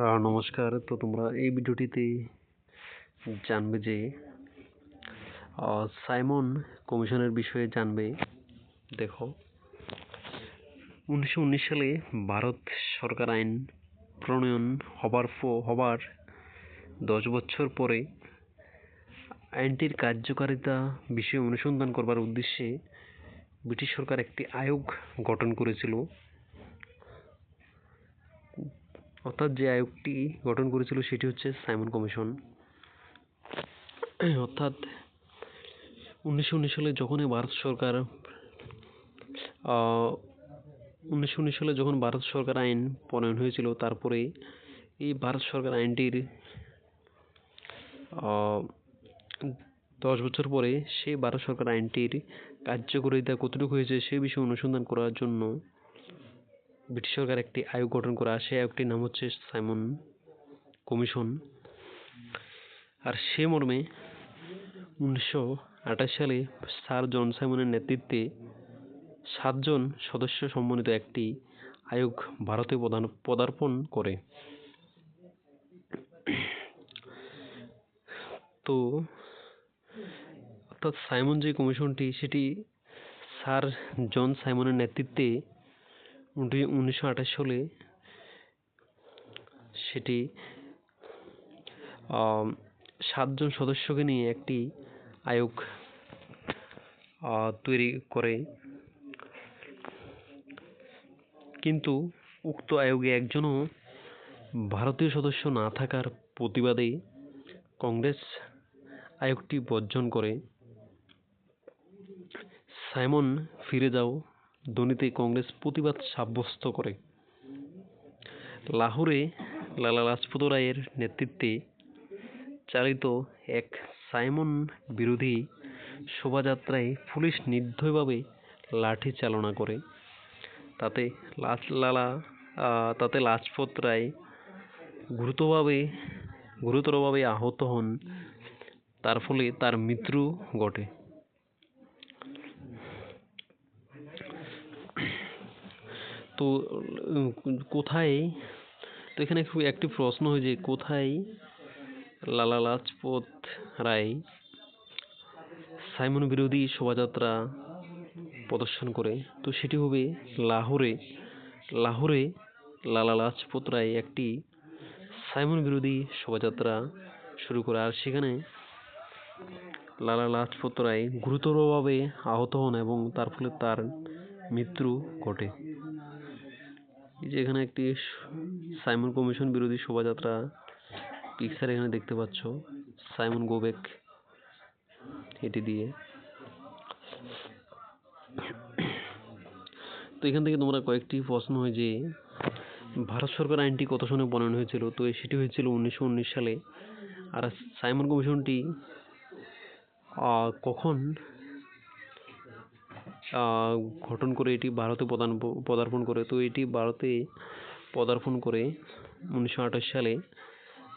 নমস্কার। তো তোমরা এই ভিডিওটিতে জানবে যে সাইমন কমিশনের বিষয়ে জানবে, দেখো, উনিশশো উনিশ সালে ভারত সরকার আইন প্রণয়ন হবার ফ- হবার দশ বছর পরে আইনটির কার্যকারিতা বিষয়ে অনুসন্ধান করবার উদ্দেশ্যে ব্রিটিশ সরকার একটি আয়োগ গঠন করেছিল। অর্থাৎ যে আয়োগটি গঠন করেছিল সেটি হচ্ছে সাইমন কমিশন। অর্থাৎ উনিশশো উনিশ সালে যখনই ভারত সরকার উনিশশো উনিশ সালে যখন ভারত সরকার আইন প্রণয়ন হয়েছিল, তারপরে এই ভারত সরকার আইনটির দশ বছর পরে সেই ভারত সরকার আইনটির কার্যকারিতা কতটুকু হয়েছে সে বিষয়ে অনুসন্ধান করার জন্য ব্রিটিশ সরকার একটি আয়োগ গঠন করা সেই আয়োগটির নাম হচ্ছে সাইমন কমিশন। আর সে মর্মে উনিশশো আঠাশ সালে স্যার জন সাইমনের নেতৃত্বে সাতজন সদস্য সম্বন্ধিত একটি আয়োগ ভারতে প্রধান পদার্পণ করে। তো অর্থাৎ সাইমন যে কমিশনটি, সেটি স্যার জন সাইমনের নেতৃত্বে উনিশশো আঠাশ সালে সেটি সাতজন সদস্যকে নিয়ে একটি আয়োগ তৈরি করে। কিন্তু উক্ত আয়োগে একজনও ভারতীয় সদস্য না থাকার প্রতিবাদে কংগ্রেস আয়োগটি বর্জন করে। সাইমন ফিরে যাও। ধ্বনিতে কংগ্রেস প্রতিবাদ সাব্যস্ত করে। লাহোরে লালা লাজপত রায়ের নেতৃত্বে চালিত এক সাইমন বিরোধী শোভাযাত্রায় পুলিশ নির্দয়ভাবে লাঠি চালনা করে। তাতে লাজ লালা তাতে লাজপত রায় গুরুতরভাবে গুরুতরভাবে আহত হন। তার ফলে তার মৃত্যু ঘটে। তো কোথায়? তো এখানে খুব একটি প্রশ্ন হয় যে কোথায় লালা লাজপত রায় সাইমন বিরোধী শোভাযাত্রা প্রদর্শন করে? তো সেটি হবে লাহোরে লাহোরে লালা লাজপত রায় একটি সাইমন বিরোধী শোভাযাত্রা শুরু করে। আর সেখানে লালা লাজপত রায় গুরুতরভাবে আহত হন এবং তার ফলে তার মৃত্যু ঘটে। এই যে এখানে একটি সাইমন কমিশন বিরোধী শোভাযাত্রা পিকচার এখানে দেখতে পাচ্ছ। সাইমন গোবেক এটি দিয়ে। তো এখান থেকে তোমরা কয়েকটি প্রশ্ন হয় যে, ভারত সরকার আইনটি কত সনে প্রণয়ন হয়েছিল? তো সেটি হয়েছিল উনিশশো উনিশ সালে। আর সাইমন কমিশনটি কখন গঠন করে এটি ভারতে প্রদান, পদার্পণ করে। তো এটি ভারতে পদার্পণ করে উনিশশো আঠাশ সালে।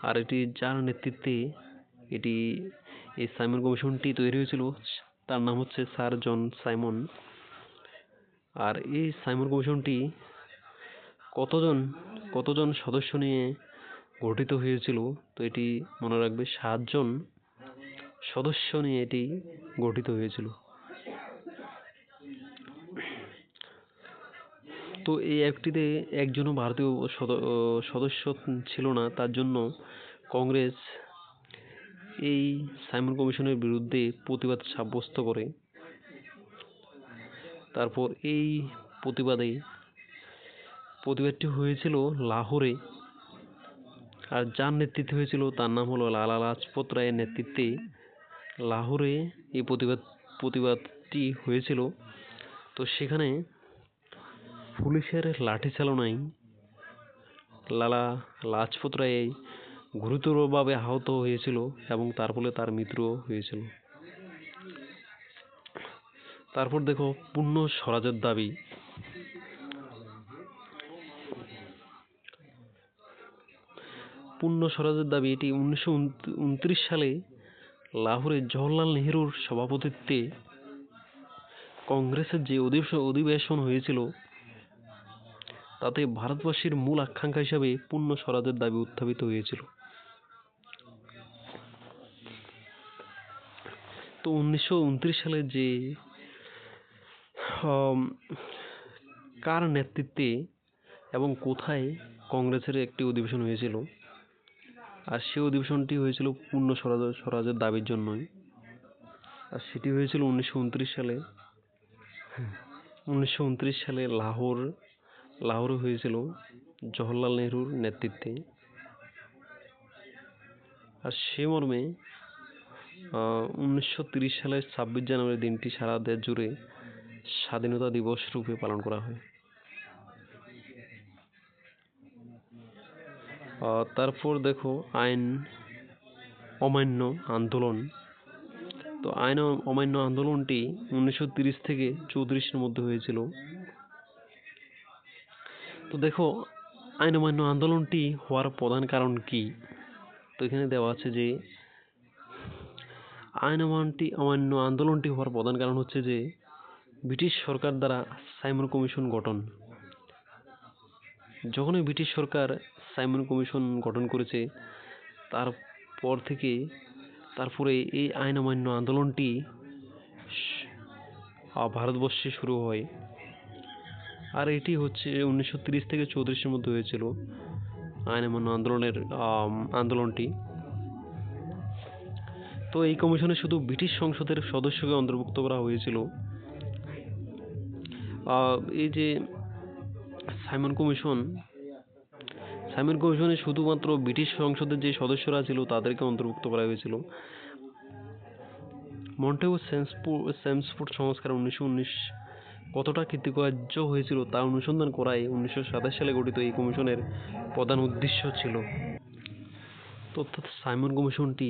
আর এটি যার নেতৃত্বে এটি এই সাইমন কমিশনটি তৈরি হয়েছিল, তার নাম হচ্ছে স্যার জন সাইমন। আর এই সাইমন কমিশনটি কতজন কতজন সদস্য নিয়ে গঠিত হয়েছিল, তো এটি মনে রাখবে সাতজন সদস্য নিয়ে এটি গঠিত হয়েছিল। তো এই অ্যাক্টটিতে একজনও ভারতীয় সদ- সদস্য ছিল না, তার জন্য কংগ্রেস এই সাইমন কমিশনের বিরুদ্ধে প্রতিবাদ সাব্যস্ত করে। তারপর এই প্রতিবাদে, প্রতিবাদটি হয়েছিল লাহোরে। আর যার নেতৃত্বে হয়েছিল, তার নাম হলো লালা লাজপত রায়ের নেতৃত্বে লাহোরে এই প্রতিবাদ, প্রতিবাদটি হয়েছিল। তো সেখানে পুলিশের লাঠি চালনায় লালা লাজপত রায় গুরুতরভাবে আহত হয়েছিল এবং তার ফলে তার মৃত্যু হয়েছিল। তারপর দেখো, পূর্ণ স্বরাজের দাবি। পূর্ণ স্বরাজের দাবি এটি উনিশশো উনত্রিশ সালে লাহোরে জওহরলাল নেহরুর সভাপতিত্বে কংগ্রেসের যে অধিবেশন অধিবেশন হয়েছিল তাতে ভারতবাসীর মূল আকাঙ্ক্ষা হিসাবে পূর্ণ স্বরাজের দাবি উত্থাপিত হয়েছিল। তো উনিশশো উনত্রিশ সালে যে কার নেতৃত্বে এবং কোথায় কংগ্রেসের একটি অধিবেশন হয়েছিল, আর সেই অধিবেশনটি হয়েছিল পূর্ণ স্বরাজ স্বরাজের দাবির জন্যই। আর সেটি হয়েছিল উনিশশো উনত্রিশ সালে। উনিশশো উনত্রিশ সালে লাহোর লাহোরে হয়েছিল জওহরলাল নেহরুর নেতৃত্বে। আর সে মর্মে উনিশশো তিরিশ সালের ছাব্বিশ জানুয়ারি দিনটি সারা দেশ জুড়ে স্বাধীনতা দিবস রূপে পালন করা হয়। তারপর দেখো আইন অমান্য আন্দোলন। তো আইন অমান্য আন্দোলনটি উনিশশো তিরিশ থেকে চৌত্রিশের মধ্যে হয়েছিল। তো দেখো আইন অমান্য আন্দোলনটি হওয়ার প্রধান কারণ কি? তো এখানে দেওয়া আছে যে আইন অমানটি অমান্য আন্দোলনটি হওয়ার প্রধান কারণ হচ্ছে যে, ব্রিটিশ সরকার দ্বারা সাইমন কমিশন গঠন। যখনই ব্রিটিশ সরকার সাইমন কমিশন গঠন করেছে, তারপর থেকে তারপরে এই আইন অমান্য আন্দোলনটি ভারতবর্ষে শুরু হয়। আর এটি হচ্ছে উনিশশো তিরিশ থেকে চৌত্রিশের মধ্যে হয়েছিল আইন অমান্য আন্দোলনের আন্দোলনটি। তো এই কমিশনে শুধু ব্রিটিশ সংসদের সদস্যকে অন্তর্ভুক্ত করা হয়েছিল। এই যে সাইমন কমিশন, সাইমন কমিশনে শুধুমাত্র ব্রিটিশ সংসদের যে সদস্যরা ছিল তাদেরকে অন্তর্ভুক্ত করা হয়েছিল। মন্টেগু সেন্সফোর্ড সেমসফোর্ড সংস্কার উনিশশো উনিশ কতটা কৃতকার্য হয়েছিল তা অনুসন্ধান করাই উনিশশো সাতাশ সালে গঠিত এই কমিশনের প্রধান উদ্দেশ্য ছিল। তো অর্থাৎ সাইমন কমিশনটি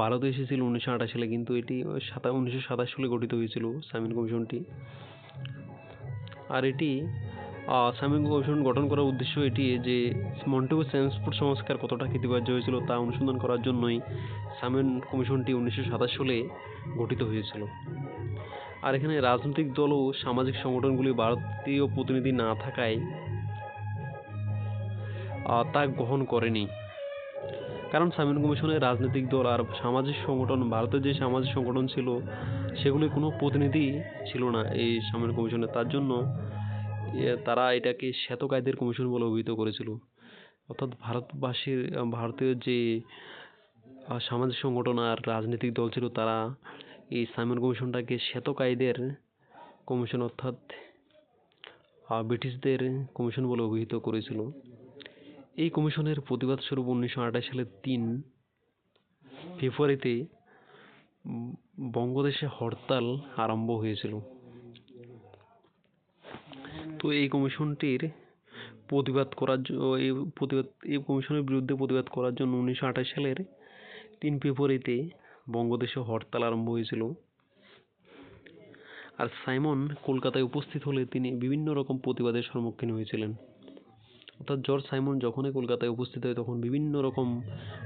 ভারতে এসেছিল উনিশশো আঠাশ সালে, কিন্তু এটি সাতা, উনিশশো সাতাশ সালে গঠিত হয়েছিল সাইমন কমিশনটি। আর এটি সাইমন কমিশন গঠন করার উদ্দেশ্য এটি যে মন্টেগু সেন্সফোর্ড সংস্কার কতটা কৃতকার্য হয়েছিল তা অনুসন্ধান করার জন্যই সাইমন কমিশনটি উনিশশো সাতাশ সালে গঠিত হয়েছিল। আর এখানে রাজনৈতিক দল ও সামাজিক সংগঠনগুলি ভারতীয় প্রতিনিধি না থাকায় তা গ্রহণ করেনি। কারণ সাইমন কমিশনের রাজনৈতিক দল আর সামাজিক সংগঠন, ভারতের যে সামাজিক সংগঠন ছিল, সেগুলি কোনো প্রতিনিধি ছিল না এই সাইমন কমিশনে। তার জন্য তারা এটাকে শ্বেত কায়দের কমিশন বলে অভিহিত করেছিল। অর্থাৎ ভারতবাসীর, ভারতীয় যে সামাজিক সংগঠন আর রাজনৈতিক দল ছিল, তারা এই সাইমন কমিশনটাকে শ্বেত কায়দের কমিশন অর্থাৎ ব্রিটিশদের কমিশন বলে অভিহিত করেছিল। এই কমিশনের প্রতিবাদ স্বরূপ উনিশশো আঠাশ সালের তিন ফেব্রুয়ারিতে বঙ্গদেশে হরতাল আরম্ভ হয়েছিল। তো এই কমিশনটির প্রতিবাদ করার এই প্রতিবাদ, এই কমিশনের বিরুদ্ধে প্রতিবাদ করার জন্য উনিশশো আঠাশ সালের তিন ফেব্রুয়ারিতে বঙ্গদেশে হরতাল আরম্ভ হয়েছিল। আর সাইমন কলকাতায় উপস্থিত হলে তিনি বিভিন্ন রকম প্রতিবাদের সম্মুখীন হয়েছিলেন। অর্থাৎ জর্জ সাইমন যখনই কলকাতায় উপস্থিত হয়, তখন বিভিন্ন রকম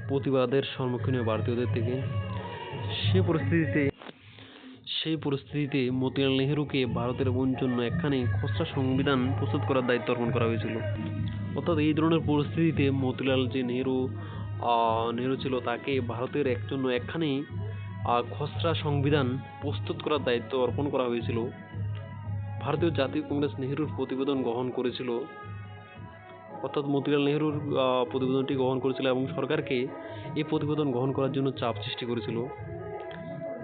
প্রতিবাদের সম্মুখীন হয় ভারতীয়দের থেকে। সে পরিস্থিতিতে সেই পরিস্থিতিতে মতিলাল নেহেরুকে ভারতের জন্য একখানি খসড়া সংবিধান প্রস্তুত করার দায়িত্ব অর্পণ করা হয়েছিল। অর্থাৎ এই ধরনের পরিস্থিতিতে মতিলাল যে নেহেরু নেহেরু ছিল তাকে ভারতের এক জন্য একখানি খসড়া সংবিধান প্রস্তুত করার দায়িত্ব অর্পণ করা হয়েছিল। ভারতীয় জাতীয় কংগ্রেস নেহেরুর প্রতিবেদন গ্রহণ করেছিল। অর্থাৎ মতিলাল নেহেরুর প্রতিবেদনটি গ্রহণ করেছিল এবং সরকারকে এই প্রতিবেদন গ্রহণ করার জন্য চাপ সৃষ্টি করেছিল।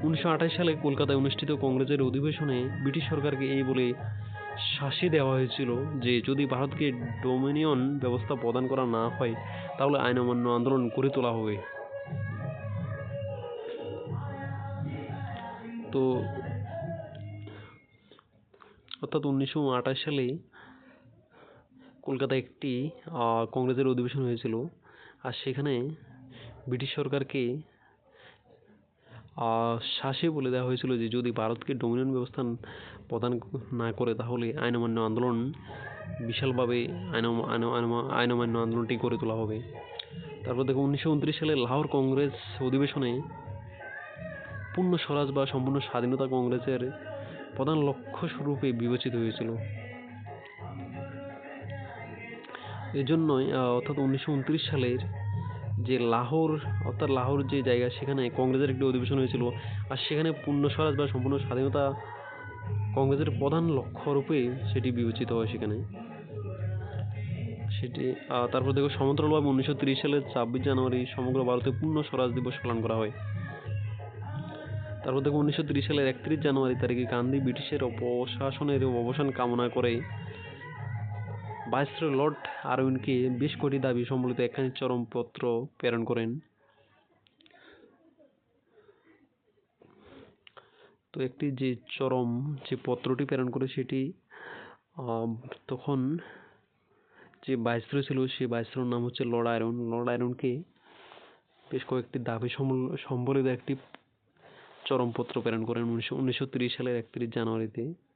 উনিশশো আঠাশ সালে কলকাতায় অনুষ্ঠিত কংগ্রেসের অধিবেশনে ব্রিটিশ সরকারকে এই বলে শাসি দেওয়া হয়েছিল যে যদি ভারতকে ডোমিনিয়ন ব্যবস্থা প্রদান করা না হয়, তাহলে আইন অমান্য আন্দোলন গড়ে তোলা হবে। তো অর্থাৎ উনিশশো আঠাশ সালে কলকাতায় একটি কংগ্রেসের অধিবেশন হয়েছিল। আর সেখানে ব্রিটিশ সরকারকে শাসে বলে দেওয়া হয়েছিল যে যদি ভারতকে ডোমিনিয়ন ব্যবস্থা প্রদান না করে তাহলে আইন অমান্য আন্দোলন বিশালভাবে আইন আইন অমান্য আন্দোলনটি গড়ে তোলা হবে। তারপর দেখো উনিশশো উনত্রিশ সালে লাহোর কংগ্রেস অধিবেশনে পূর্ণ স্বরাজ বা সম্পূর্ণ স্বাধীনতা কংগ্রেসের প্রধান লক্ষ্য স্বরূপে বিবেচিত হয়েছিল। এজন্যই অর্থাৎ উনিশশো উনত্রিশ সালের যে লাহোর, অর্থাৎ লাহোর যে জায়গা, সেখানে কংগ্রেসের একটি অধিবেশন হয়েছিল। আর সেখানে পূর্ণ স্বরাজ বা সম্পূর্ণ স্বাধীনতা কংগ্রেসের প্রধান লক্ষ্য রূপে সেটি বিবেচিত হয় সেখানে। সেটি তারপর দেখো সমান্তরালভাবে উনিশশো তিরিশ সালের ছাব্বিশ জানুয়ারি সমগ্র ভারতে পূর্ণ স্বরাজ দিবস পালন করা হয়। তারপর দেখো, উনিশশো তিরিশ সালের একত্রিশ জানুয়ারি তারিখে গান্ধী ব্রিটিশের অপশাসনের অবসান কামনা করে ভাইসরয় লর্ড আরউইনকে বেশ কটি দাবি সম্বলিত একখানি চরমপত্র প্রেরণ করেন। তো একটি যে চরম যে পত্রটি প্রেরণ করে সেটি তখন যে ভাইসরয় ছিল সেই ভাইসরয়ের নাম হচ্ছে লর্ড আয়রন। লর্ড আয়রনকে বেশ কয়েকটি দাবি সম্বল- সম্বলিত একটি চরমপত্র প্রেরণ করেন উনিশশো সালের একত্রিশ জানুয়ারিতে।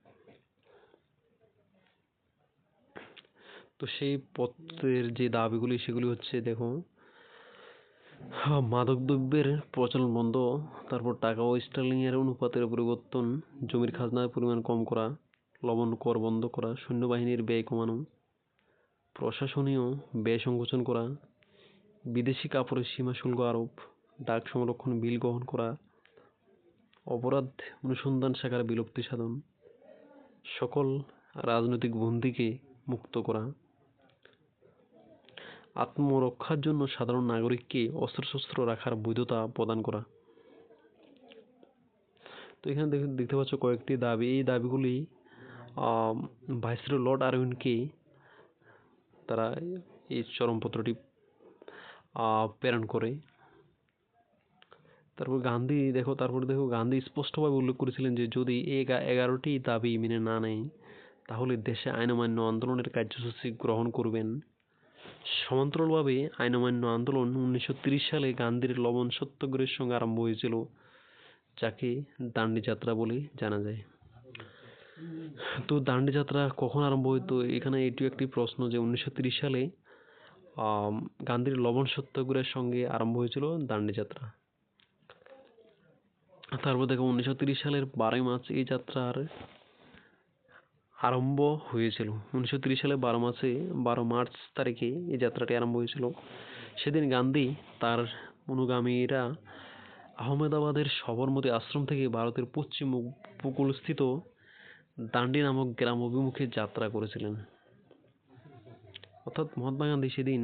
তো সেই পত্রের যে দাবিগুলি, সেগুলি হচ্ছে দেখো মাদকদ্রব্যের প্রচলন বন্ধ, তারপর টাকা ও স্টার্লিং এর অনুপাতের পরিবর্তন, জমির খাজনার পরিমাণ কম করা, লবণ কর বন্ধ করা, সৈন্যবাহিনীর ব্যয় কমানো, প্রশাসনীয় ব্যয় সংকোচন করা, বিদেশি কাপড়ের সীমা শুল্ক আরোপ, ডাক সংরক্ষণ বিল গ্রহণ করা, অপরাধ অনুসন্ধান শাখার বিলুপ্তি সাধন, সকল রাজনৈতিক বন্দীকে মুক্ত করা। আত্মরক্ষার জন্য সাধারণ নাগরিককে অস্ত্রশস্ত্র রাখার বৈধতা প্রদান করা। তো এখানে দেখে দেখতে পাচ্ছ কয়েকটি দাবি। এই দাবিগুলি ভাইসরয় লর্ড আরউইনকে তারা এই চরমপত্রটি প্রেরণ করে। তারপর গান্ধী, দেখো, তারপর দেখো, গান্ধী স্পষ্টভাবে উল্লেখ করেছিলেন যে, যদি এগারোটি দাবি মেনে না নেয়, তাহলে দেশে আইন অমান্য আন্দোলনের কার্যসূচি গ্রহণ করবেন। সমান্তরালভাবে আইন অমান্য আন্দোলন উনিশশো সালে গান্ধীর লবণ সত্যাগ্রহের সঙ্গে আরম্ভ হয়েছিল, যাকে দান্ডি যাত্রা বলে জানা যায়। তো দান্ডি যাত্রা কখন আরম্ভ হইতো? এখানে এটিও একটি প্রশ্ন যে উনিশশো সালে গান্ধীর লবণ সত্যাগ্রহের সঙ্গে আরম্ভ হয়েছিল দান্ডি যাত্রা তারপর দেখো, উনিশশো সালের বারোই মার্চ এই যাত্রার আরম্ভ হয়েছিল। উনিশশো তিরিশ সালে বারো মাসে, বারো মার্চ তারিখে এই যাত্রাটি আরম্ভ হয়েছিল। সেদিন গান্ধী তার অনুগামীরা আহমেদাবাদের সবরমতী আশ্রম থেকে ভারতের পশ্চিম উপকূলস্থিত দান্ডি নামক গ্রাম অভিমুখে যাত্রা করেছিলেন। অর্থাৎ মহাত্মা গান্ধী সেদিন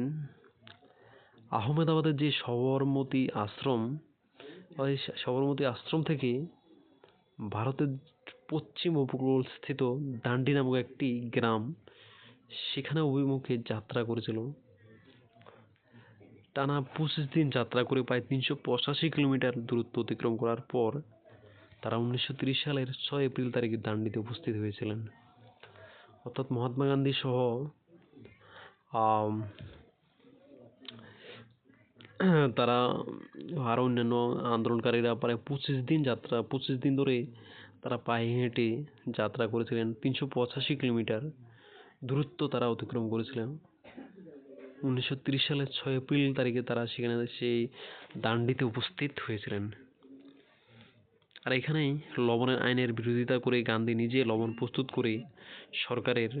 আহমেদাবাদের যে সবরমতী আশ্রম সবরমতী আশ্রম থেকে ভারতের পশ্চিম উপকূল স্থিত দান্ডি নামক একটি গ্রাম সেখানে অভিমুখে যাত্রা করেছিল। টানা পঁচিশ দিন যাত্রা করে প্রায় তিনশো পঁচাশি কিলোমিটার দূরত্ব অতিক্রম করার পর তারা উনিশশো সালের ছয় এপ্রিল তারিখে দান্ডিতে উপস্থিত হয়েছিলেন। অর্থাৎ মহাত্মা গান্ধী সহ তারা আরও অন্যান্য আন্দোলনকারীরা প্রায় পঁচিশ দিন যাত্রা, পঁচিশ দিন ধরে তারা পায়ে হেঁটে যাত্রা করেছিলেন তিনশো পঁচাশি কিলোমিটার দূরত্ব তারা অতিক্রম করেছিলেন। উনিশশো তিরিশ সালের ছয় এপ্রিল তারিখে তারা সেখানে সেই দান্ডিতে উপস্থিত হয়েছিলেন। আর এখানেই লবণের আইনের বিরোধিতা করে গান্ধী নিজে লবণ প্রস্তুত করে সরকারের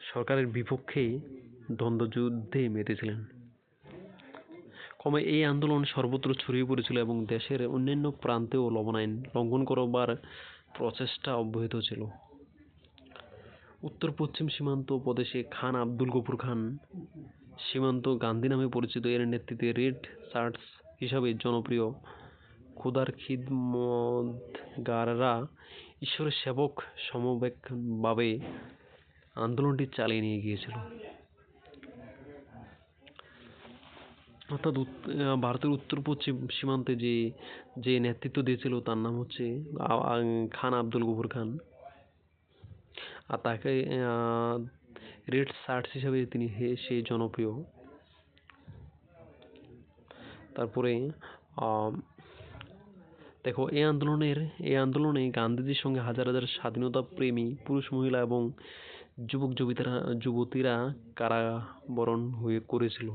সরকারের বিপক্ষে দ্বন্দ্বযুদ্ধে মেতেছিলেন। ক্রমে এই আন্দোলন সর্বত্র ছড়িয়ে পড়েছিল এবং দেশের অন্যান্য প্রান্তেও লবণ আইন লঙ্ঘন করবার প্রচেষ্টা অব্যাহত ছিল। উত্তর পশ্চিম সীমান্ত প্রদেশে খান আব্দুল গফুর খান, সীমান্ত গান্ধী নামে পরিচিত এর নেতৃত্বে রেড শার্টস হিসাবে জনপ্রিয়। খুদার খিদমতগাররা ঈশ্বরের সেবক সমবেকভাবে আন্দোলনটি চালিয়ে নিয়ে গিয়েছিল। অর্থাৎ ভারতের উত্তর পশ্চিম সীমান্তে যে যে নেতৃত্ব দিয়েছিল তার নাম হচ্ছে খান আব্দুল গফুর খান। আর তাকে রেড শার্টস হিসাবে তিনি হে- সে জনপ্রিয়। তারপরে দেখো এই আন্দোলনের এই আন্দোলনে গান্ধীজির সঙ্গে হাজার হাজার স্বাধীনতা প্রেমী পুরুষ, মহিলা এবং যুবক যুবতীরা যুবতীরা কারাবরণ হয়ে করেছিল।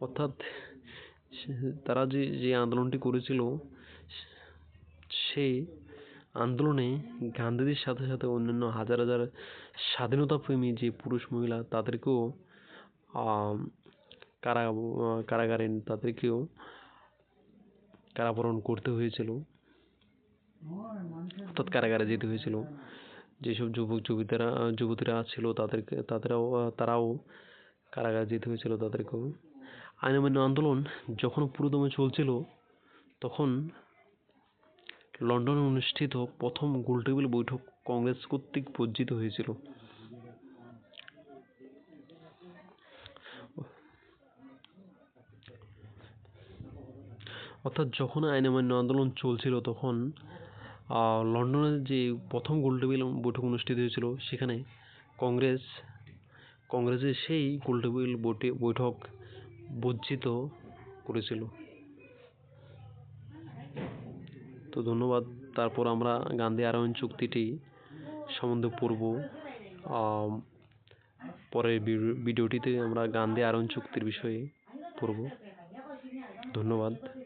অর্থাৎ তারা যে যে আন্দোলনটি করেছিল, সেই আন্দোলনে গান্ধীজির সাথে সাথে অন্যান্য হাজার হাজার স্বাধীনতাপ্রেমী যে পুরুষ মহিলা, তাদেরকেও কারা কারাগারে তাদেরকেও কারাবরণ করতে হয়েছিল। অর্থাৎ কারাগারে যেতে হয়েছিল। যেসব যুবক, যুবতীরা যুবতীরা ছিল, তাদেরকে, তাদেরও, তারাও কারাগারে যেতে হয়েছিল, তাদেরকেও। আইন অমান্য আন্দোলন যখন পুরোদমে চলছিল, তখন লন্ডনে অনুষ্ঠিত প্রথম গোলটেবিল বৈঠক কংগ্রেস কর্তৃক বর্জিত হয়েছিল। অর্থাৎ যখন আইন অমান্য আন্দোলন চলছিল, তখন লন্ডনের যে প্রথম গোলটেবিল বৈঠক অনুষ্ঠিত হয়েছিল, সেখানে কংগ্রেস, কংগ্রেসের সেই গোলটেবিল বৈঠে- বৈঠক বর্জিত করেছিল। তো ধন্যবাদ। তারপর আমরা গান্ধী আরোহণ চুক্তিটি সম্বন্ধে পড়ব। পরের ভিডিও- ভিডিওটিতে আমরা গান্ধী আরোহণ চুক্তির বিষয়ে পড়ব। ধন্যবাদ।